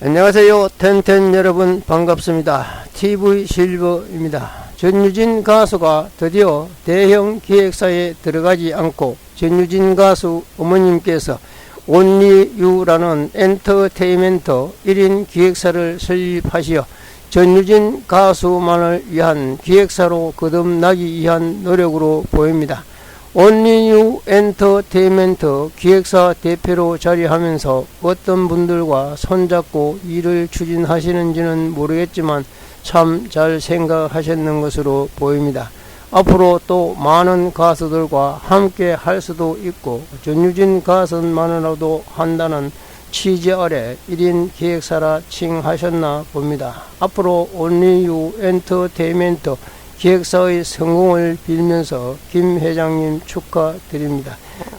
안녕하세요. 텐텐 여러분 반갑습니다. TV 실버입니다. 전유진 가수가 드디어 대형 기획사에 들어가지 않고 전유진 가수 어머님께서 온리유라는 엔터테인먼트 1인 기획사를 설립하시어 전유진 가수만을 위한 기획사로 거듭나기 위한 노력으로 보입니다. 온리뉴 엔터테인먼트 기획사 대표로 자리하면서 어떤 분들과 손잡고 일을 추진하시는지는 모르겠지만 참 잘 생각하셨는 것으로 보입니다. 앞으로 또 많은 가수들과 함께 할 수도 있고 전유진 가수만으로도 한다는 취재 아래 1인 기획사라 칭하셨나 봅니다. 앞으로 온리유 엔터테인먼트 기획사의 성공을 빌면서 김 회장님 축하드립니다.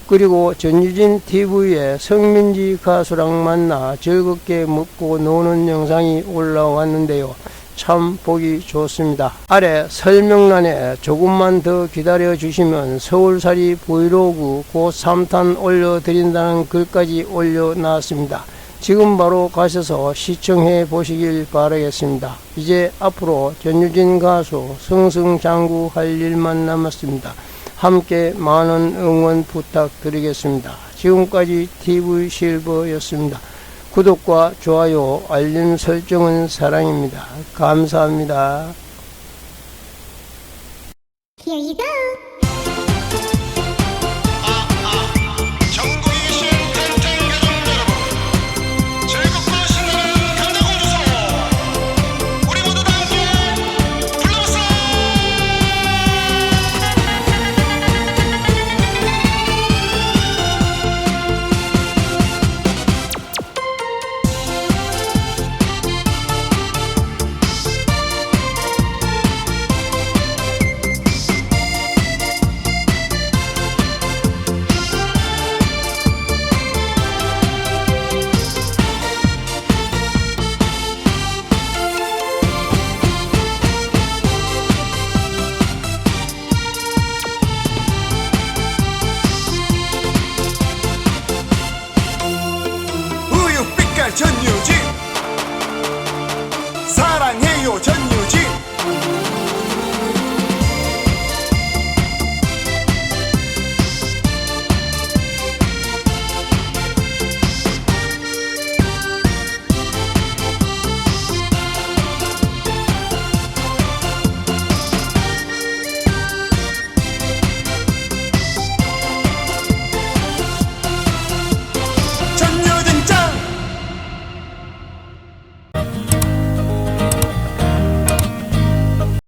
그리고 전유진 TV에 성민지 가수랑 만나 즐겁게 먹고 노는 영상이 올라왔는데요. 참 보기 좋습니다. 아래 설명란에 조금만 더 기다려 주시면 서울살이 브이로그 곧 3탄 올려드린다는 글까지 올려놨습니다. 지금 바로 가셔서 시청해 보시길 바라겠습니다. 이제 앞으로 전유진 가수 승승장구 할 일만 남았습니다. 함께 많은 응원 부탁드리겠습니다. 지금까지 TV 실버였습니다. 구독과 좋아요, 알림 설정은 사랑입니다. 감사합니다.